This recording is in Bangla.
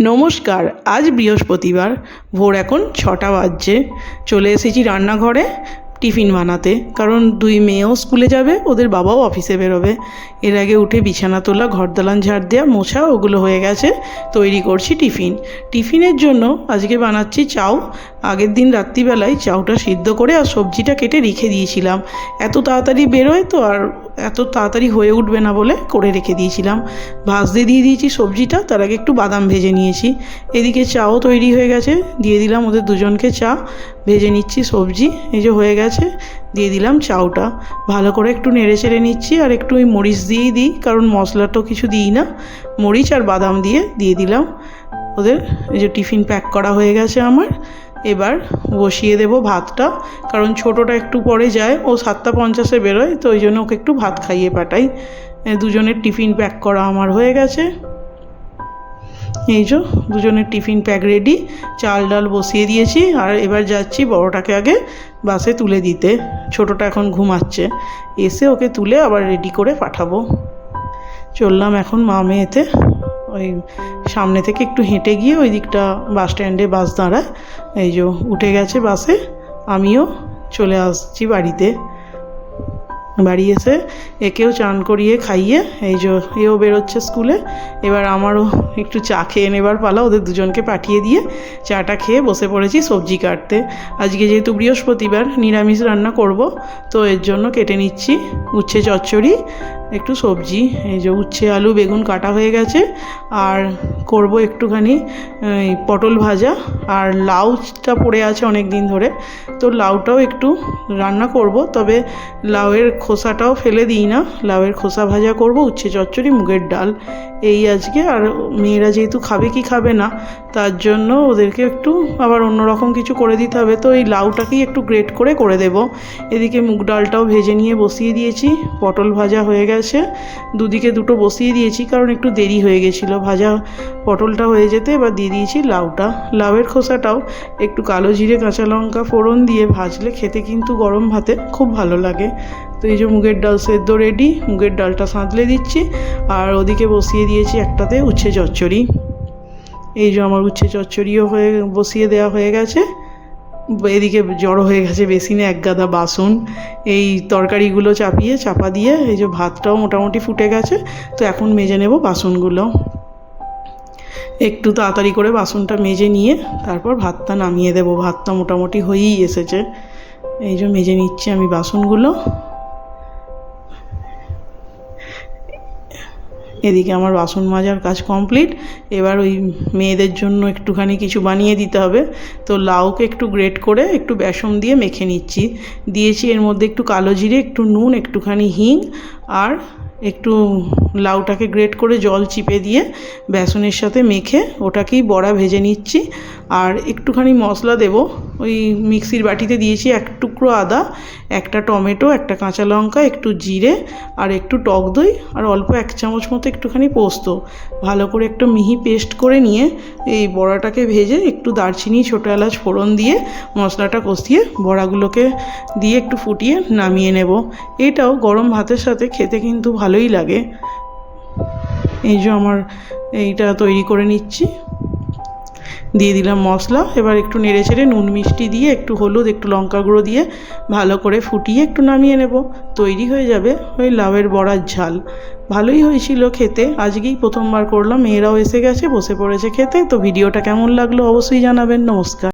নমস্কার, আজ বৃহস্পতিবার, ভোর এখন ছটা বাজছে। চলে এসেছি রান্নাঘরে, টিফিন বানাতে। কারণ দুই মেয়েও স্কুলে যাবে, ওদের বাবাও অফিসে বেরোবে। এর আগে উঠে বিছানা তোলা ঘর দালান ঝাড় দেওয়া, মোছা, ওগুলো হয়ে গেছে। তৈরি করছি টিফিন। টিফিনের জন্য আজকে বানাচ্ছি চাউ আগের দিন রাত্রিবেলায় চাউটা সিদ্ধ করে আর সবজিটা কেটে রেখে দিয়েছিলাম। এত তাড়াতাড়ি বেরোয় তো আর এত তাড়াতাড়ি হয়ে উঠবে না বলে করে রেখে দিয়েছিলাম। ভাজতে দিয়ে দিয়েছি সবজিটা, তার আগে একটু বাদাম ভেজে নিয়েছি। এদিকে চাও তৈরি হয়ে গেছে, দিয়ে দিলাম ওদের দুজনকে চা। ভেজে নিচ্ছি সবজি, এই যে হয়ে গেছে, দিয়ে দিলাম চাউটা। ভালো করে একটু নেড়ে চেড়ে নিচ্ছি আর একটু ওই মরিচ দিয়েই দিই, কারণ মশলা তো কিছু দিই না। মরিচ আর বাদাম দিয়ে দিয়ে দিলাম। ওদের এই যে টিফিন প্যাক করা হয়ে গেছে আমার। এবার বসিয়ে দেব ভাতটা, কারণ ছোটোটা একটু পরে যায়, ও সাতটা পঞ্চাশে বেরোয়, তো ওই জন্য ওকে একটু ভাত খাইয়ে পাঠাই। দুজনের টিফিন প্যাক করা আমার হয়ে গেছে। এই যে, দুজনের টিফিন প্যাক রেডি, চাল ডাল বসিয়ে দিয়েছি, আর এবার যাচ্ছি বড়টাকে আগে বাসে তুলে দিতে। ছোটোটা এখন ঘুমাচ্ছে, এসে ওকে তুলে আবার রেডি করে পাঠাবো। চললাম এখন মা মেয়েতে। ওই সামনে থেকে একটু হেঁটে গিয়ে ওই দিকটা বাস স্ট্যান্ডে বাস দাঁড়ায়। এই যে উঠে গেছে বাসে, আমিও চলে আসছি বাড়িতে। বাড়ি এসে একেও চান করিয়ে খাইয়ে, এই যে এও বেরোচ্ছে স্কুলে, এবার আমারও একটু চা খেয়ে নেবার পালা, ওদের দুজনকে পাঠিয়ে দিয়ে চাটা খেয়ে বসে পড়েছি সবজি কাটতে। আজকে যেহেতু বৃহস্পতিবার, নিরামিষ রান্না করব, তো এর জন্য কেটে নিচ্ছি। উচ্ছে চচ্চড়ি, একটু সবজি, এই যে উচ্ছে, আলু, বেগুন কাটা হয়ে গেছে। আর করব একটুখানি পটল ভাজা। আর লাউটা পড়ে আছে অনেক দিন ধরে। তো লাউটাও একটু রান্না করব, তবে লাউয়ের খোসাটাও ফেলে দিই না। লাউয়ের খোসা ভাজা করব, উচ্ছে চচ্চড়ি, মুগের ডাল, এই আজকে। আর মেয়েরা যেহেতু খাবে কি খাবে না, তার জন্য ওদেরকে একটু আবার অন্যরকম কিছু করে দিতে হবে। তো এই লাউটাকেই একটু গ্রেট করে করে দেব। এদিকে মুগ ডালটাও ভেজে নিয়ে বসিয়ে দিয়েছি। পটল ভাজা হয়ে গেছে। দুদিকে দুটো বসিয়ে দিয়েছি, কারণ একটু দেরি হয়ে গেছিল। ভাজা পটলটা হয়ে যেতে এবার দিয়ে দিয়েছি লাউটা। লাউয়ের খোসাটাও একটু কালো জিরে, কাঁচা লঙ্কা ফোড়ন দিয়ে ভাজলে খেতে কিন্তু গরম ভাতে খুব ভালো লাগে। তো এই যে মুগের ডাল সেদ্ধ রেডি, মুগের ডালটা সাঁতলে দিচ্ছি। আর ওদিকে বসিয়ে দিয়েছি একটাতে উচ্ছে চচ্চড়ি। এই যে আমার উচ্ছে চচ্চড়িও হয়ে, বসিয়ে দেওয়া হয়ে গেছে। এদিকে জড়ো হয়ে গেছে বেসিনে এক গাদা বাসন। এই তরকারিগুলো চাপিয়ে, চাপা দিয়ে এই যে ভাতটাও মোটামুটি ফুটে গেছে, তো এখন মেজে নেব বাসনগুলো। একটু তাড়াতাড়ি করে বাসনটা মেজে নিয়ে তারপর ভাতটা নামিয়ে দেবো। ভাতটা মোটামুটি হয়েই এসেছে। এই যে মেজে নিচ্ছি আমি বাসনগুলো। এদিকে আমার বাসন মাজার কাজ কমপ্লিট। এবার ওই মেয়েদের জন্য একটুখানি কিছু বানিয়ে দিতে হবে। তো লাউকে একটু গ্রেট করে একটু বেসন দিয়ে মেখে নিচ্ছি। দিয়েছি এর মধ্যে একটু কালো জিরে, একটু নুন, একটুখানি হিং আর একটু লাউটাকে গ্রেট করে জল চিপে দিয়ে বেসনের সাথে মেখে ওটাকেই বড়া ভেজে নিচ্ছি। আর একটুখানি মশলা দেব। ওই মিক্সির বাটিতে দিয়েছি এক টুকরো আদা, একটা টমেটো, একটা কাঁচা লঙ্কা, একটু জিরে আর একটু টক দই আর অল্প এক চামচ মতো একটুখানি পোস্ত। ভালো করে একটু মিহি পেস্ট করে নিয়ে এই বড়াটাকে ভেজে একটু দারচিনি, ছোটো এলাচ ফোড়ন দিয়ে মশলাটা কষিয়ে বড়াগুলোকে দিয়ে একটু ফুটিয়ে নামিয়ে নেব। এটাও গরম ভাতের সাথে খেতে কিন্তু ভালোই লাগে। এই যে আমার এইটা তৈরি করে নিচ্ছি। দিয়ে দিলাম মশলা। এবার একটু নেড়ে চেড়ে নুন মিষ্টি দিয়ে, একটু হলুদ, একটু লঙ্কা গুঁড়ো দিয়ে ভালো করে ফুটিয়ে একটু নামিয়ে নেব। তৈরি হয়ে যাবে ওই লাউয়ের বড়ার ঝাল। ভালোই হয়েছিল খেতে। আজকেই প্রথমবার করলাম। মেয়েরাও এসে গেছে, বসে পড়েছে খেতে। তো ভিডিওটা কেমন লাগল অবশ্যই জানাবেন। নমস্কার।